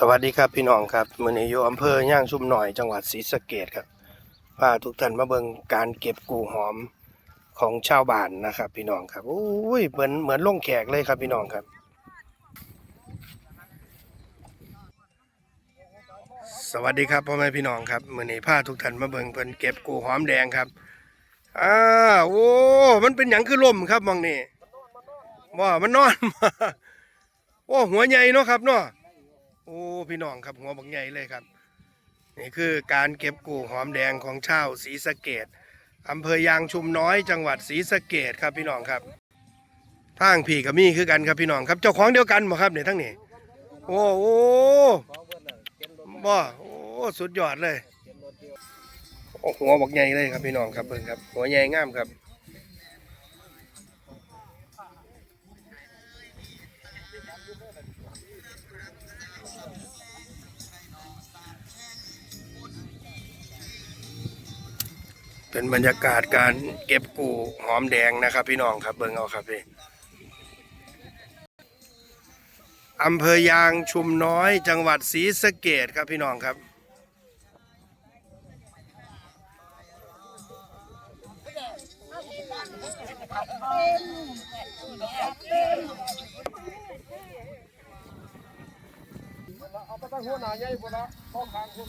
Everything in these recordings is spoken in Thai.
สวัสดีครับพี่น้องครับมือนี้อยู่อำเภอย่างชุมหน่อยจังหวัดศรีสะเกดครับพาทุกท่านมาเบิ่งการเก็บกูหอมของชาวบ้านนะครับ พี่น้องครับโอ้ยเหมือนเหมือนลงแขกเลยครับพี่น้องครับ สวัสดีครับพ่อแม่พี่น้องครับมือนี้พาทุกท่านมาเบิ่งเพิ่นเก็บกูหอมแดงครับอ้าโอ้มันเป็นหยังคือล่มครับมองนี่ว่ามันนอนโอ้หัวใหญ่เนาะครับเนาะ โอ้พี่น้องครับหัวบักใหญ่เลยครับ นี่คือการเก็บกูหอมแดงของชาวศรีสะเกดอำเภอยางชุมน้อยจังหวัดศรีสะเกดครับพี่น้องครับทางพี่กับมี่คือกันครับพี่น้องครับ เจ้าของเดียวกันบ่ครับเนี่ยทั้งนี้โอ้โหบ่โอ้สุดยอดเลยโอ้หัวบักใหญ่เลยครับพี่น้องครับเบิ่งครับหัวใหญ่งามครับ เป็นบรรยากาศการเก็บกูหอมแดงนะครับ พี่น้องครับเบิ่งเอาครับพี่อำเภอยางชุมน้อยจังหวัดศรีสะเกดครับพี่น้องครับเอาไปตั้งหัวหน้าใหญ่พุ่นละพ่อค้างพุ่น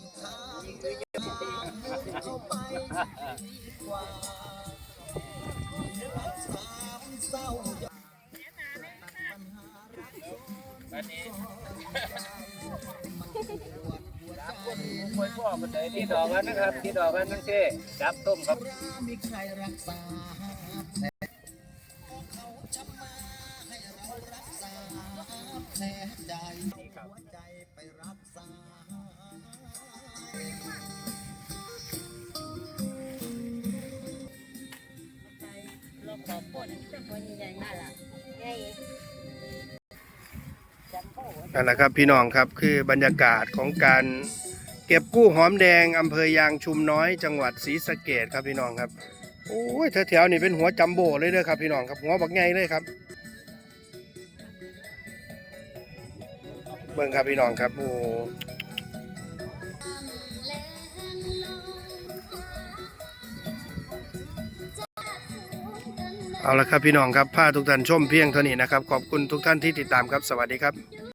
ได้นัดไม่ได้นัดหัวหน้าองห้างข้างใต้มครับมวยพ่อคนไหนที่ดอกกันนะครับที่ดอกกันนั่งเช่จับต้มครับลงขอบคนเป็ นคนใหญ่มากล่ะใหญ่นั่นแหละครับพี่น้องครับคือบรรยากาศของการเก็บกู้หอมแดงอำเภอยางชุมน้อยจังหวัดศรีสะเกดครับพี่น้องครับโอ้ยแถวๆนี่เป็นหัวจัมโบ้เลยเด้อครับพี่น้องครับหัวบักใหญ่เลยครับเบิ่งครับพี่น้องครับโอ้ เอาละครับพี่น้องครับผ้าทุกท่านชมเพียงเท่านี้นะครับ ขอบคุณทุกท่านที่ติดตามครับ สวัสดีครับ